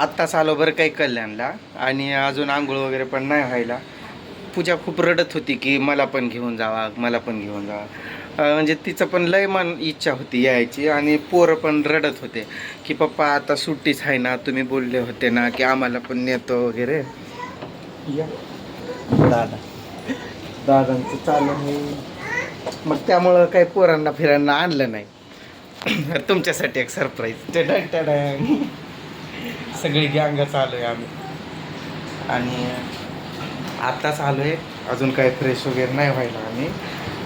आत्ताच आलो बरं काही कल्याणला आणि अजून आंघोळ वगैरे पण नाही व्हायला. पूजा खूप रडत होती की मला पण घेऊन जावा मला पण घेऊन जावा. म्हणजे तिचं पण लय मन इच्छा होती यायची आणि पोरं पण रडत होते की पप्पा आता सुट्टीच आहे ना तुम्ही बोलले होते ना की आम्हाला पण नेतो वगैरे. या. दादा. दादांचं चालू आहे. मग त्यामुळं काही पोरांना फिरायला आणलं नाही. तुमच्यासाठी एक सरप्राईज सगळी गँगच आलो आहे आम्ही. आणि आत्ताच आलो आहे अजून काही फ्रेश वगैरे नाही व्हायला आम्ही.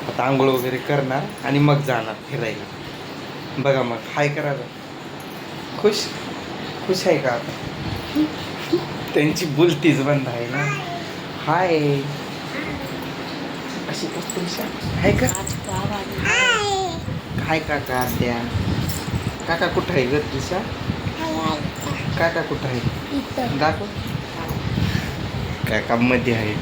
आता आंघोळ वगैरे करणार आणि मग जाणार फिरायला. बघा मग हाय करा खुश? खुश आहे का आता? त्यांची बोलतीच बंद आहे ना? हाय. अशी तुमच्या हाय का? काय काका त्या काका कुठं आहे ग दिशा काका कुठं आहे? दाखव. काका मध्ये आहे?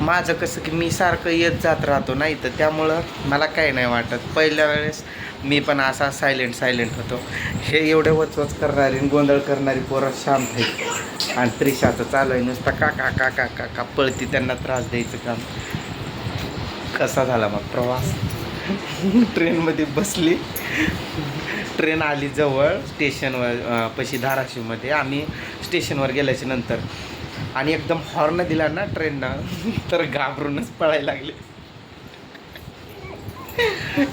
माझं कसं की मी सारखं येत जात राहतो नाही तर त्यामुळं मला काही नाही वाटत. पहिल्या वेळेस मी पण असा सायलेंट सायलेंट होतो. हे एवढे वचवच करणारी आणि गोंधळ करणारी पोरं शांत आहे आणि त्रिशाचं चालू आहे. नुसता काका काका काका पळती त्यांना त्रास द्यायचं काम. कसा झाला मग प्रवास? ट्रेनमध्ये बसली. ट्रेन आली जवळ स्टेशनवर पशी धाराशिवमध्ये. आम्ही स्टेशनवर गेल्याच्यानंतर. आणि एकदम हॉर्न दिला ना ट्रेननं तर घाबरूनच पळायला लागले.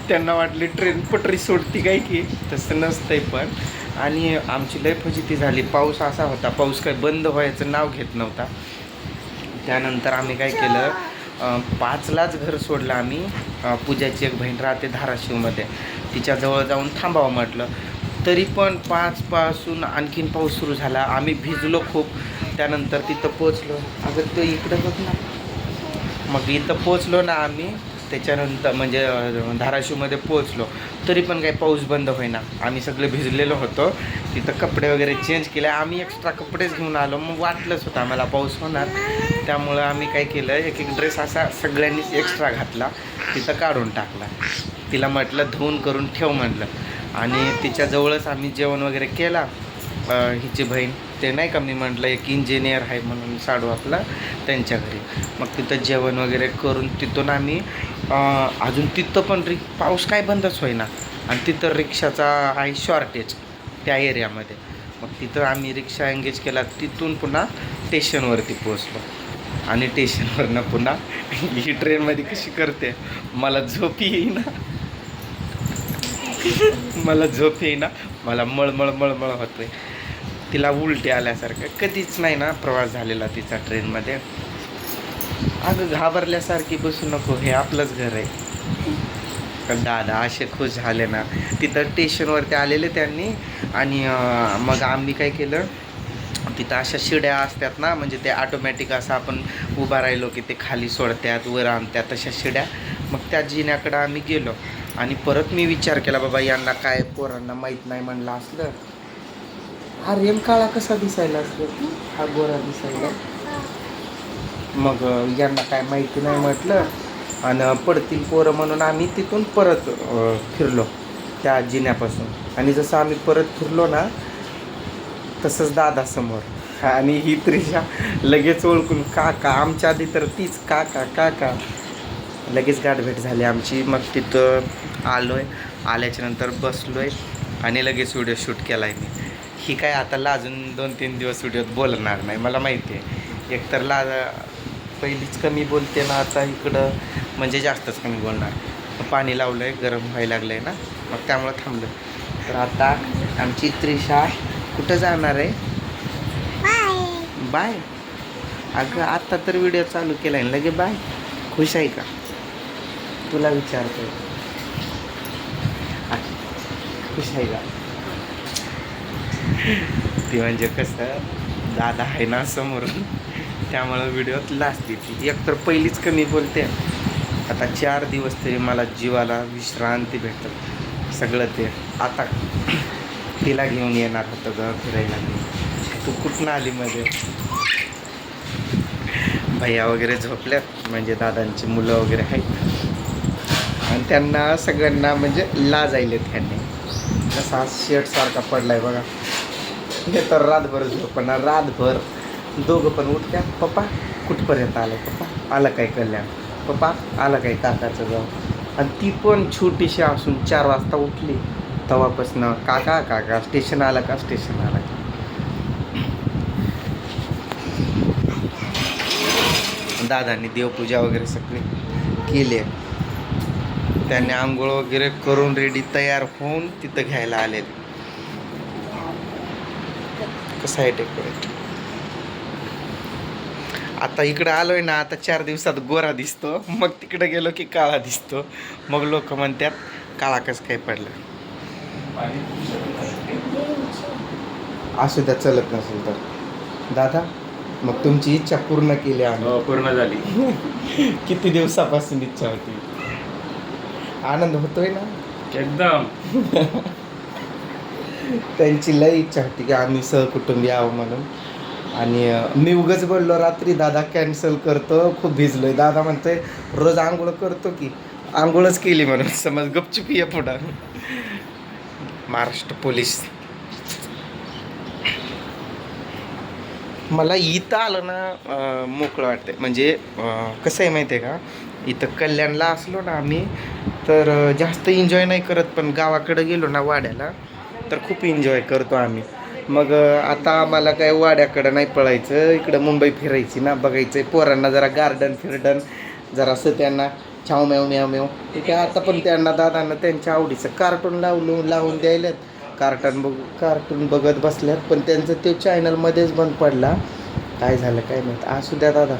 त्यांना वाटली ट्रेन पटरी सोडती काय की? तसं नसतंय पण. आणि आमची लय फजिती झाली. पाऊस असा होता. पाऊस काय बंद व्हायचं नाव घेत नव्हता. त्यानंतर आम्ही काय केलं? पाचलाच घर सोडलं आम्ही. पूजाची एक बहीण राहते धाराशिवमध्ये. तिच्याजवळ जाऊन थांबावं म्हटलं. तरी पण पाचपासून आणखीन पाऊस सुरू झाला. आम्ही भिजलो खूप. त्यानंतर तिथं पोचलो. अगं तो इकडं बघ ना. मग इथं पोचलो ना आम्ही. त्याच्यानंतर म्हणजे धाराशिवमध्ये पोचलो. तरी पण काही पाऊस बंद होईना. आम्ही सगळे भिजलेलो होतो. तिथं कपडे वगैरे चेंज केले. आम्ही एक्स्ट्रा कपडेच घेऊन आलो. मग वाटलंच होतं आम्हाला पाऊस होणार. त्यामुळं आम्ही काय केलं एक एक ड्रेस असा सगळ्यांनीच एक्स्ट्रा घातला. तिथं काढून टाकला. तिला म्हटलं धुवून करून ठेव म्हटलं. आणि तिच्याजवळच आम्ही जेवण वगैरे केला. हिची बहीण ते नाही का मी म्हटलं एक इंजिनियर आहे म्हणून साडू आपला त्यांच्या घरी. मग तिथं जेवण वगैरे करून तिथून आम्ही अजून तिथं पण रिक पाऊस काय बंदच होईना. आणि तिथं रिक्षाचा आहे शॉर्टेज त्या एरियामध्ये मग तिथं आम्ही रिक्षा एंगेज केला. तिथून पुन्हा स्टेशनवरती पोचलो आणि स्टेशनवरनं पुन्हा ही ट्रेनमध्ये कशी करते? मला झोप येईना. मला झोप येईना. मला मळमळ मळमळ होतोय. तिला उलटी आल्यासारखं. कधीच नाही ना प्रवास झालेला तिचा ट्रेनमध्ये. अगं घाबरल्यासारखी बसू नको. हे आपलंच घर आहे. पण दादा असे खुश झाले ना. तिथं स्टेशनवरती आलेले त्यांनी. आणि मग आम्ही काय केलं? तिथं अशा शिड्या असतात ना म्हणजे ते ऑटोमॅटिक असं आपण उभा राहिलो की ते खाली सोडतात वर आणतात तशा शिड्या. मग त्या जिन्याकडं आम्ही गेलो. आणि परत मी विचार केला बाबा यांना काय पोरांना माहीत नाही म्हणलं असलं. हा रेम काळा कसा दिसायला असलं हा गोरा दिसायला. मग यांना काय माहिती नाही म्हटलं. आणि पडतील पोरं म्हणून आम्ही तिथून परत फिरलो त्या जिन्यापासून. आणि जसं आम्ही परत फिरलो ना तसंच दादा समोर आणि ही त्रिशा लगेच ओळखून काका आमच्या आधी तर तीच काका काका. लगेच गाठभेट झाली आमची. मग तिथं आलो आहे आल्याच्यानंतर बसलो आहे आणि लगेच व्हिडिओ शूट केला आहे मी. ही काय आता लाजून दोन तीन दिवस व्हिडिओत बोलणार नाही मला माहिती आहे. एकतर लाज पहिलीच कमी बोलते ना आता इकडं म्हणजे जास्तच कमी बोलणार. पाणी लावलं आहे गरम व्हायला लागलं आहे ना मग त्यामुळं थांबलं तर आता आमची त्रिशा कुठं जाणार आहे? बाय. अगं आत्ता तर व्हिडिओ चालू केला आहे लगे बाय. खुश आहे का? तुला विचारतो खुश आहे का? ती म्हणजे कसं दादा आहे ना समोरून त्यामुळं व्हिडिओत लास्ट देते एकतर पहिलीच कमी बोलते. आता चार दिवस तरी मला जीवाला विश्रांती भेटत सगळं ते. आता तिला घेऊन येणार होतं ग फिरायला तू कुठनं आली मध्ये? भैया वगैरे झोपल्यात? म्हणजे दादांची मुलं वगैरे आहेत? आणि त्यांना सगळ्यांना म्हणजे लाज आहेत त्यांनी असा शेट सारखा पडलाय बघा. हे तर रातभर झोपणार रातभर दोघं पण उठल्या पप्पा कुठपर्यंत आलं पप्पा? आलं काय कल्याण? पप्पा आलं काय काकाचं जाऊ? आणि ती पण छोटीशी असून चार वाजता उठली. तेव्हापासनं काका काका स्टेशन आलं का? स्टेशन आलं. का दादांनी देवपूजा वगैरे सगळी केली आहे. त्यांनी आंघोळ वगैरे करून रेडी तयार होऊन तिथं घ्यायला आलेले. कसं आहे डेकोरेट आता इकडं आलोय ना आता चार दिवसात गोरा दिसतो. मग तिकडे गेलो की काळा दिसतो. मग लोक म्हणतात काळा कसं काय पडला? असू द्या चलत नसेल तर. दादा मग तुमची इच्छा पूर्ण केली आम्ही. हो पूर्ण झाली. किती दिवसापासून इच्छा होती? आनंद होतोय ना? एकदम. त्यांची लय इच्छा होती की आम्ही सहकुटुंबी यावं म्हणून. आणि मी उगाच बोललो रात्री दादा कॅन्सल करतो खूप भिजलोय. दादा म्हणतोय रोज आंघोळ करतो की? आंघोळच केली म्हणून. समज गपचूप ये पुढं. महाराष्ट्र पोलीस. मला इथं आलं ना मोकळं वाटतंय. म्हणजे कसं आहे माहिती आहे का? इथं कल्याणला असलो ना आम्ही तर जास्त एन्जॉय नाही करत पण गावाकडं गेलो ना वाड्याला तर खूप एन्जॉय करतो आम्ही. मग आता आम्हाला काय वाड्याकडं नाही पळायचं इकडं मुंबई फिरायची ना बघायचं पोरांना जरा गार्डन फिरडन जरासं त्यांना छाव म्याव म्याव मेव ठीक आहे आता पण त्यांना दादांना त्यांच्या आवडीचं कार्टून लावून लावून द्यायलेत. कार्टून बघ कार्टून बघत बसल्यात पण त्यांचं ते चॅनलमध्येच बंद पडला. काय झालं काय माहीत. असू द्या दादा.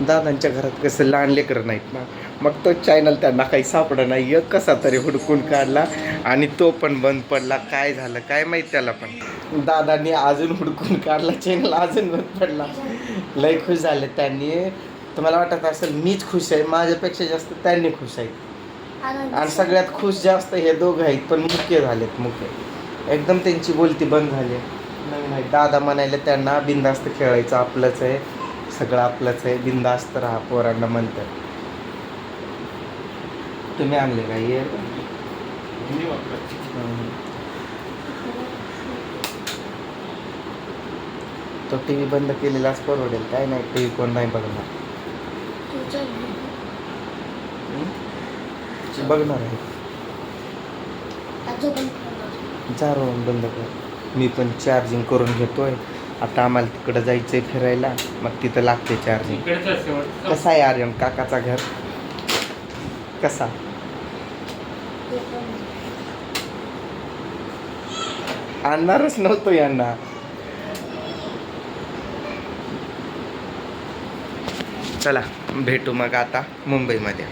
दादांच्या घरात कसं लहान लेकरं नाहीत ना मग तो चॅनल त्यांना काही सापडा नाही एक कसा तरी हुडकून काढला आणि तो पण बंद पडला. काय झालं काय माहीत त्याला पण. दादांनी अजून हुडकून काढला चॅनल अजून बंद पडला. लय खुश झाले त्यांनी. तुम्हाला वाटत असेल मीच खुश आहे माझ्यापेक्षा जास्त त्यांनी खुश आहे. आणि सगळ्यात खुश जास्त हे दोघं आहेत पण मुख्य झालेत मुख्य एकदम त्यांची बोलती बंद झाली. नाही दादा म्हणायला त्यांना बिंदास्त खेळायचं आपलंच आहे. सगळं आपलंच आहे. बिंदास्त राहा पोरांना म्हणतात. तुम्ही आणले का? ये. तो टी व्ही बंद केलेलाच परवडेल. काय नाही टी व्ही कोण नाही बघणार? बघणार आहे. चार बंद कर. मी पण चार्जिंग करून घेतोय. आता आम्हाला तिकडं जायचंय फिरायला. मग तिथं लागते चार्जिंग कसा आहे आर्यन काकाचा घर? कसा? आणणारच नव्हतो यांना. चला भेटू मग आता मुंबईमध्ये.